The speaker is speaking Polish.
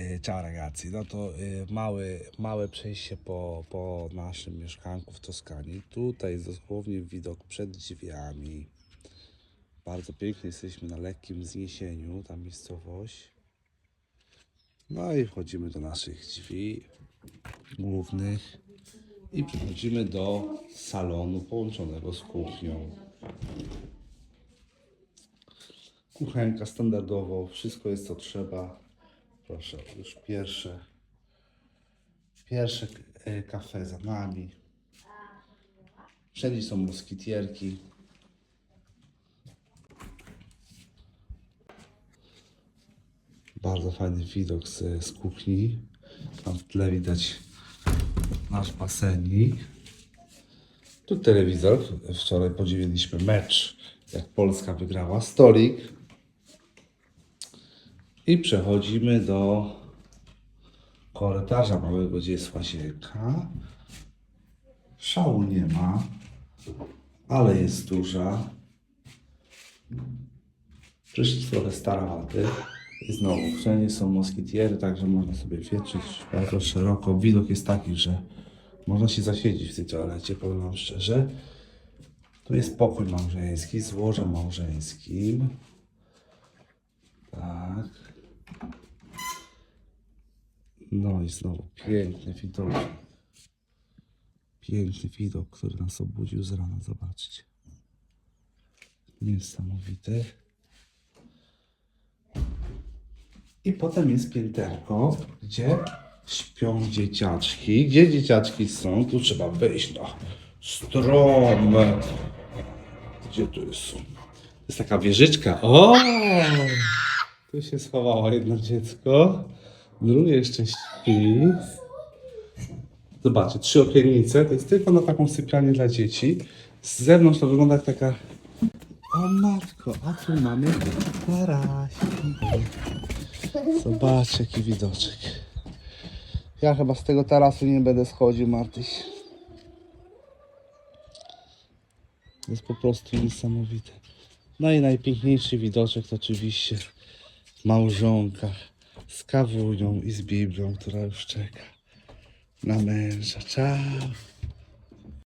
E, Ciao ragazzi, no to e, małe, małe przejście po, po naszym mieszkanku w Toskanii. Tutaj jest dosłownie widok przed drzwiami. Bardzo pięknie jesteśmy na lekkim wzniesieniu, ta miejscowość. No i wchodzimy do naszych drzwi głównych i przechodzimy do salonu połączonego z kuchnią. Kuchenka standardowo, wszystko jest co trzeba. Proszę, już pierwsze, pierwsze e, kafe za nami. Wszędzie są moskitierki. Bardzo fajny widok z, z kuchni. Tam w tle widać nasz basenik. Tu telewizor. Wczoraj podziwiliśmy mecz, jak Polska wygrała. Stolik. I przechodzimy do korytarza małego, gdzie jest łazienka. Szału nie ma, ale jest duża. Prysznic trochę starawaty. I znowu, wszędzie są moskitiery, także można sobie wietrzyć bardzo szeroko. Widok jest taki, że można się zasiedzieć w tej toalecie, powiem wam szczerze. Tu jest pokój małżeński z łożem małżeńskim. No i znowu piękny widok. Piękny widok, który nas obudził z rana. Zobaczcie. Niesamowite. I potem jest pięterko, gdzie śpią dzieciaczki. Gdzie dzieciaczki są? Tu trzeba wejść na strom. Gdzie tu jest? Jest taka wieżyczka. O! Tu się schowało jedno dziecko. Drugie jeszcze śpi. Zobaczcie, trzy okiennice. To jest tylko na taką sypialnię dla dzieci. Z zewnątrz to wygląda jak taka... O matko, a tu mamy tarasie. Zobaczcie, jaki widoczek. Ja chyba z tego tarasu nie będę schodził, Martyś. Jest po prostu niesamowite. No i najpiękniejszy widoczek to oczywiście małżonka z kawunią i z Biblią, która już czeka na męża. Ciao.